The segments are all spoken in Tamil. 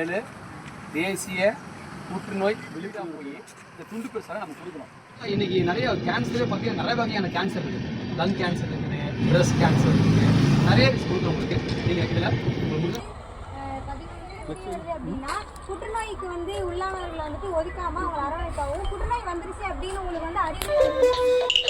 ஏழு தேசிய புற்றுநோய் விழிப்புணர்வு போய் இந்த துண்டு பிரசாரம் நம்ம கொடுக்கணும். இன்னைக்கு நிறைய கேன்சரே பார்த்தீங்கன்னா நிறைய வகையான கேன்சர் இருக்குது லங் கேன்சர் இருக்குது பிரஸ்ட் கேன்சர் இருக்குது. நிறைய கொடுக்குறோம் உங்களுக்கு நீங்கள் இதில் அப்படின்னா புற்றுநோய்க்கு வந்து உள்ளானவர்களை வந்துட்டு ஒதுக்காம அவங்களை அரவணைப்பாகவும் புற்றுநோய் வந்துருச்சு அப்படின்னு உங்களுக்கு வந்து அறிவு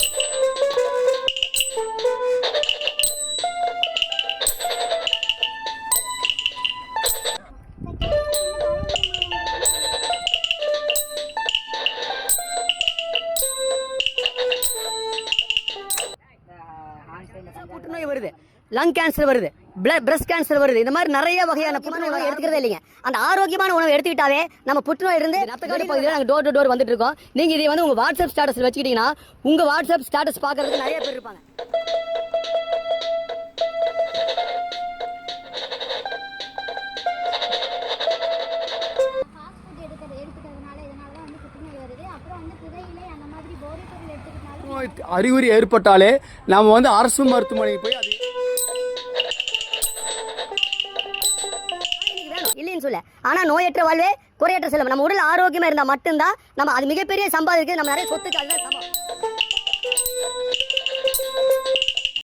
புற்றுநோய் வருது. லங் கேன்சர் வருது. பிரஸ்ட் கேன்சர் வருது. இந்த மாதிரி நிறைய வகையான புற்றுநோய் உணவு எடுத்துக்கிறதே இல்லைங்க. அந்த ஆரோக்கியமான உணவு எடுத்துக்கிட்டாவே நம்ம புற்றுநோய் இருந்து ரத்தக்காடு பகுதியில் நாங்கள் டோர் டு டோர் வந்துட்டு இருக்கோம். நீங்க இதை வந்து உங்க வாட்ஸ்அப் ஸ்டேட்டஸ் வச்சுக்கிட்டீங்கன்னா உங்க வாட்ஸ்அப் ஸ்டேட்டஸ் பார்க்கறதுக்கு நிறைய பேர் இருப்பாங்க. அறிகுறி ஏற்பட்டாலே நாம் வந்து அரசு மருத்துவமனைக்கு போய் அது இல்லைன்னு சொல்ல. ஆனா நோயற்ற வாழ்வே குறையற்ற செல்வம். நம்ம உடல் ஆரோக்கியமா இருந்தா மட்டும்தான் நம்ம அது மிகப்பெரிய சம்பாதிக்கிறது நம்ம நிறைய சொத்துக்கு அதுதான்